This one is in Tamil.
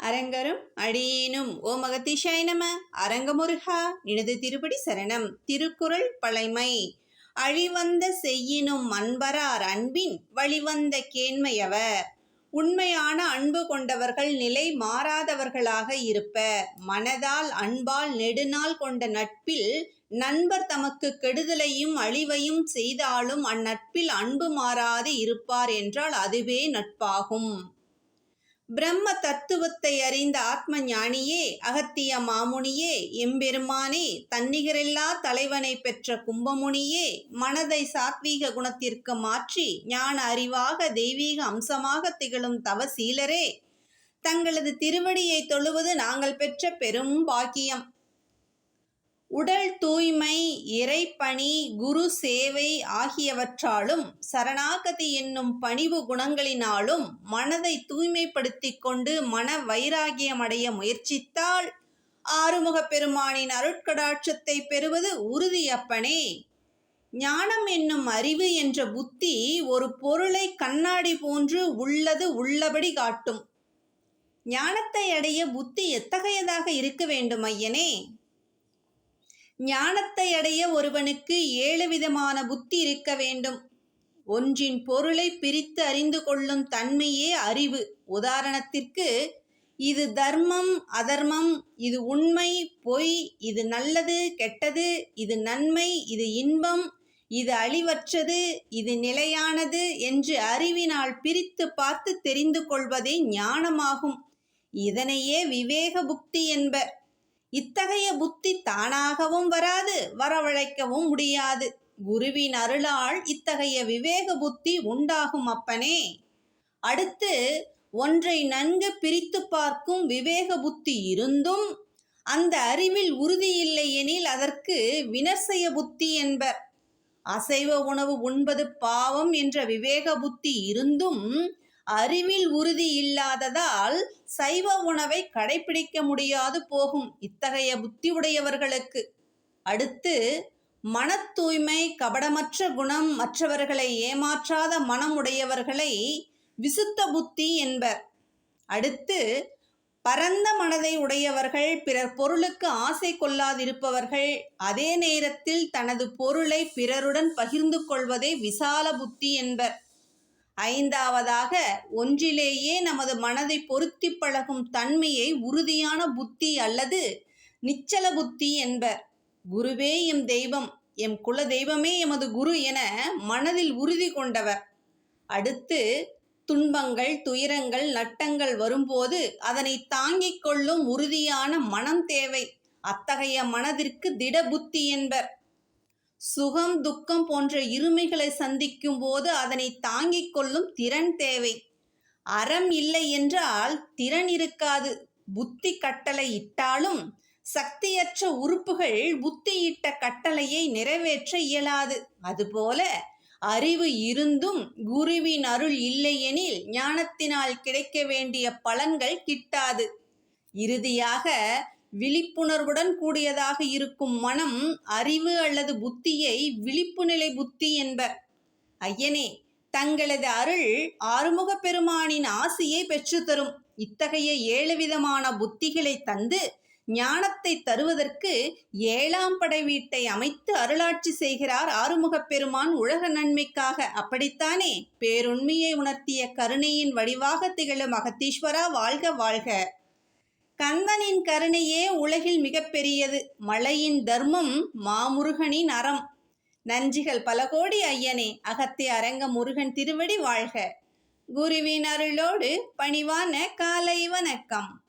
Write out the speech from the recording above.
அரங்கரும் அடியேனும். ஓ மகதீஷாய் நம. அரங்கமுருகா இனது திருப்படி சரணம். திருக்குறள் பழைமை. அழிவந்த செய்யினும் அன்பரார் அன்பின் வழிவந்த கேண்மையவர். உண்மையான அன்பு கொண்டவர்கள் நிலை மாறாதவர்களாக இருப்ப. மனதால் அன்பால் நெடுநாள் கொண்ட நட்பில் நண்பர் தமக்கு கெடுதலையும் அழிவையும் செய்தாலும் அந்நட்பில் அன்பு மாறாது இருப்பார் என்றால் அதுவே நட்பாகும். பிரம்ம தத்துவத்தை அறிந்த ஆத்ம ஞானியே அகத்திய மாமுனியே எம்பெருமானே தன்னிகரில்லா தலைவனை பெற்ற கும்பமுனியே மனதை சாத்வீக குணத்திற்கு மாற்றி ஞான அறிவாக தெய்வீக அம்சமாக திகழும் தவசீலரே. தங்களது திருவடியை தொழுவது நாங்கள் பெற்ற பெரும் பாக்கியம். உடல் தூய்மை இறைப்பணி குரு சேவை ஆகியவற்றாலும் சரணாகதி என்னும் பணிவு குணங்களினாலும் மனதை தூய்மைப்படுத்திக் கொண்டு மன வைராகியமடைய முயற்சித்தால் ஆறுமுகப் பெருமானின் அருட்கடாட்சத்தை பெறுவது உறுதியப்பனே ஞானம் என்னும் அறிவு என்ற புத்தி ஒரு பொருளை கண்ணாடி போன்று உள்ளது உள்ளபடி காட்டும். ஞானத்தை அடைய புத்தி எத்தகையதாக இருக்க வேண்டும் ஐயனே? ஞானத்தை அடைய ஒருவனுக்கு ஏழு விதமான புத்தி இருக்க வேண்டும். ஒன்றின் பொருளை பிரித்து அறிந்து கொள்ளும் தன்மையே அறிவு. உதாரணத்திற்கு இது தர்மம் அதர்மம் இது உண்மை பொய் இது நல்லது கெட்டது இது நன்மை இது இன்பம் இது அழிவற்றது இது நிலையானது என்று அறிவினால் பிரித்து பார்த்து தெரிந்து கொள்வதே ஞானமாகும். இதனையே விவேக புக்தி என்பர். இத்தகைய புத்தி தானாகவும் வராது வரவழைக்கவும் முடியாது. குருவின் அருளால் இத்தகைய விவேக புத்தி உண்டாகும் அப்பனே. அடுத்து ஒன்றை நன்கு பிரித்து பார்க்கும் விவேக புத்தி இருந்தும் அந்த அறிவில் உறுதியில்லை எனில் அதற்கு வினர்சய புத்தி என்பர். அசைவ உணவு உண்பது பாவம் என்ற விவேக புத்தி இருந்தும் அறிவில் உறுதி இல்லாததால் சைவ உணவை கடைபிடிக்க முடியாது போகும் இத்தகைய புத்தி உடையவர்களுக்கு அடுத்து மன தூய்மை கபடமற்ற குணம் மற்றவர்களை ஏமாற்றாத மனம் உடையவர்களை விசுத்த புத்தி என்பர். அடுத்து பரந்த மனதை உடையவர்கள் பிறர் பொருளுக்கு ஆசை கொள்ளாதிருப்பவர்கள் அதே நேரத்தில் தனது பொருளை பிறருடன் பகிர்ந்து கொள்வதே விசால புத்தி என்பர். ஐந்தாவதாக ஒன்றிலேயே நமது மனதை பொருத்தி பழகும் தன்மையை உறுதியான புத்தி அல்லது நிச்சல புத்தி என்பர். குருவே எம் தெய்வம் எம் குல தெய்வமே எமது குரு என மனதில் உறுதி கொண்டவர். அடுத்து துன்பங்கள் துயரங்கள் நட்டங்கள் வரும்போது அதனை தாங்கிக் கொள்ளும் உறுதியான மனம் தேவை. அத்தகைய மனதிற்கு திட புத்தி என்பர். சுகம் துக்கம் போன்ற இருமைகளை சந்திக்கும் போது அதனை தாங்கிக் கொள்ளும் திறன் தேவை. அறம் இல்லை என்றால் திறன் இருக்காது. புத்தி கட்டளை இட்டாலும் சக்தியற்ற உறுப்புகள் புத்தியிட்ட கட்டளையை நிறைவேற்ற இயலாது. அதுபோல அறிவு இருந்தும் குருவின் அருள் இல்லையெனில் ஞானத்தினால் கிடைக்க வேண்டிய பலன்கள் கிட்டாது. இறுதியாக விழிப்புணர்வுடன் கூடியதாக இருக்கும் மனம் அறிவு அல்லது புத்தியை விழிப்பு நிலை புத்தி என்பர் ஐயனே தங்களது அருள் ஆறுமுக பெருமானின் ஆசையை பெற்றுத்தரும் இத்தகைய ஏழு விதமான புத்திகளை தந்து ஞானத்தை தருவதற்கு ஏழாம் படை வீட்டை அமைத்து அருளாட்சி செய்கிறார் ஆறுமுகப் பெருமான் உலக நன்மைக்காக. அப்படித்தானே? பேருண்மையை உணர்த்திய கருணையின் வடிவாக திகழும் அகத்தீஸ்வரா வாழ்க வாழ்க! கந்தனின் கருணையே உலகில் மிகப்பெரியது. மலையின் தர்மம் மாமுருகனின் அறம் நஞ்சிகள் பல கோடி ஐயனே அகத்திய அரங்க முருகன் திருவடி வாழ்க. குருவின் அருளோடு பணிவான காலை வணக்கம்.